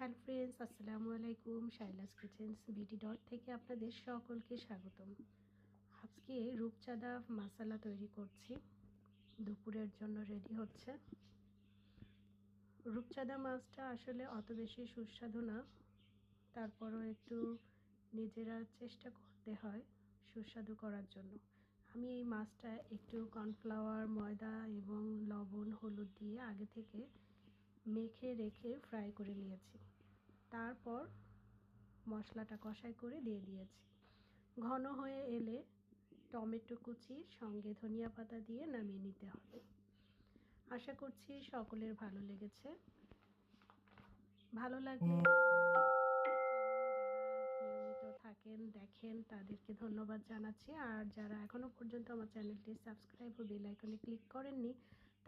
Hello friends, আসসালামু আলাইকুম। শাইলাস kitchens BD dot থেকে আপনাদের সকলকে স্বাগতম। আজকে রূপচাঁদা মশালা তৈরি করছি। দুপুরের জন্য রেডি হচ্ছে। রূপচাঁদা মাছটা আসলে অত বেশি সুস্বাদু না। তারপরও একটু নিজেরা চেষ্টা করতে হয় সুস্বাদু করার জন্য। আমি এই মাছটা একটু কর্নফ্লাওয়ার, ময়দা এবং লবণ, হলুদ দিয়ে আগে থেকে মেখে রেখে ফ্রাই করে নিয়েছি। তারপর মশলাটা কষাই করে দিয়ে দিয়েছি। ঘন হয়ে এলে টমেটো কুচি সঙ্গে ধনিয়া পাতা দিয়ে নামিয়ে নিতে হবে। আশা করছি সকলের ভালো লেগেছে। ভালো লাগলে নিয়মিত থাকেন দেখেন তাদেরকে ধন্যবাদ জানাচ্ছি। আর যারা এখনও পর্যন্ত আমার চ্যানেলটি সাবস্ক্রাইব ও বেল আইকনে ক্লিক করেননি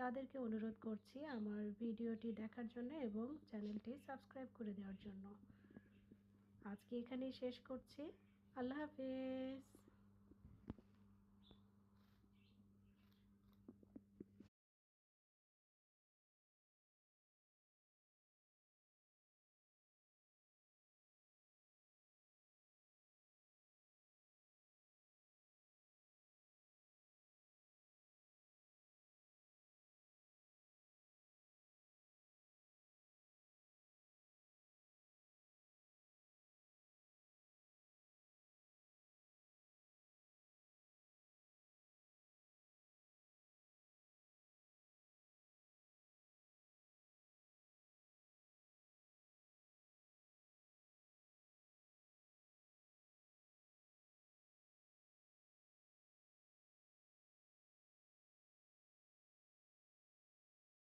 তাদেরকে অনুরোধ করছি আমার ভিডিওটি দেখার জন্য এবং চ্যানেলটি সাবস্ক্রাইব করে দেওয়ার জন্য। আজকে এখানেই শেষ করছি। আল্লাহ হাফেজ।